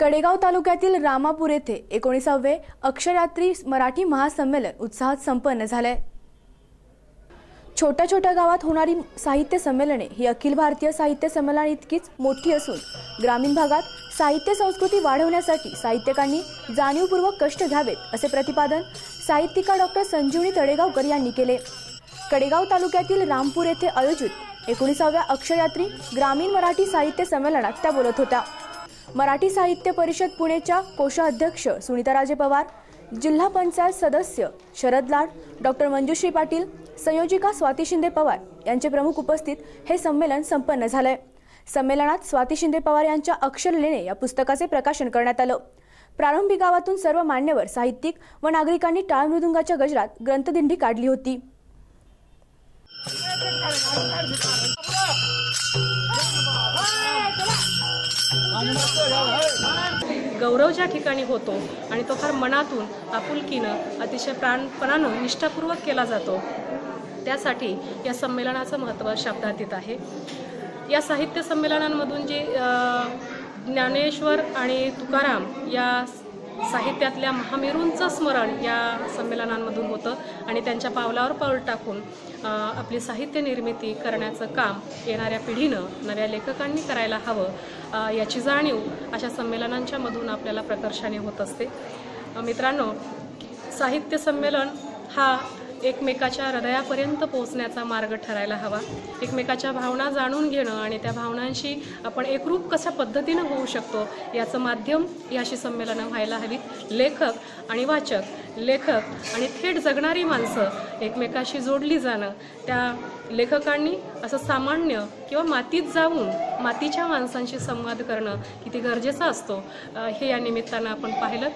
कडेगाव तालुक्यातील रामापूर येथे एकोणीसावे अक्षरात्री मराठी महासंमेलन उत्साहात संपन्न झालंय. छोट्या छोट्या गावात होणारी साहित्य संमेलने ही अखिल भारतीय साहित्य संमेलन इतकीच मोठी असून ग्रामीण भागात साहित्य संस्कृती वाढवण्यासाठी साहित्यकांनी जाणीवपूर्वक कष्ट घ्यावेत असे प्रतिपादन साहित्यिका डॉक्टर संजीवनी तडेगावकर यांनी केले. कडेगाव तालुक्यातील रामपूर येथे आयोजित एकोणीसाव्या अक्षरयात्री ग्रामीण मराठी साहित्य संमेलनात त्या बोलत होत्या. मराठी साहित्य परिषद पुणेच्या कोषाध्यक्ष सुनीताराजे पवार जिल्हा पंचायत सदस्य शरद लाड डॉक्टर मंजुश्री पाटील संयोजिका स्वाती शिंदे पवार यांचे प्रमुख उपस्थित हे संमेलन संपन्न झालंय. संमेलनात स्वाती शिंदे पवार यांच्या अक्षर लेणे या पुस्तकाचे प्रकाशन करण्यात आलं. प्रारंभी गावातून सर्व मान्यवर साहित्यिक व नागरिकांनी टाळ मृदुंगाच्या गजरात ग्रंथदिंडी काढली होती. गौरव ज्या ठिकाणी होतो आणि तो फार मनातून आपुलकीनं अतिशय प्राणपणानं निष्ठापूर्वक केला जातो. त्यासाठी या संमेलनाचं महत्त्व शब्दात येत आहे. या साहित्य संमेलनांमधून जे ज्ञानेश्वर आणि तुकाराम या साहित्यातल्या महामेरूंचं स्मरण या संमेलनांमधून होतं आणि त्यांच्या पावलावर पाऊल टाकून आपली साहित्य निर्मिती करण्याचं काम येणाऱ्या पिढीनं नव्या लेखकांनी करायला हवं. याची जाणीव अशा संमेलनांच्या मधून आपल्याला प्रकर्षाने होत असते. मित्रांनो साहित्य संमेलन हा एकमेकाच्या हृदयापर्यंत पोहोचण्याचा मार्ग ठरायला हवा. एकमेकाच्या भावना जाणून घेणं आणि त्या भावनांशी आपण एकरूप कशा पद्धतीनं होऊ शकतो याचं माध्यम याशी संमेलनं व्हायला हवीत. लेखक आणि वाचक लेखक आणि थेट जगणारी माणसं एकमेकाशी जोडली जाणं. त्या लेखकांनी असं सामान्य किंवा मातीत जाऊन मातीच्या माणसांशी संवाद करणं किती गरजेचं असतो हे या निमित्तानं आपण पाहिलं.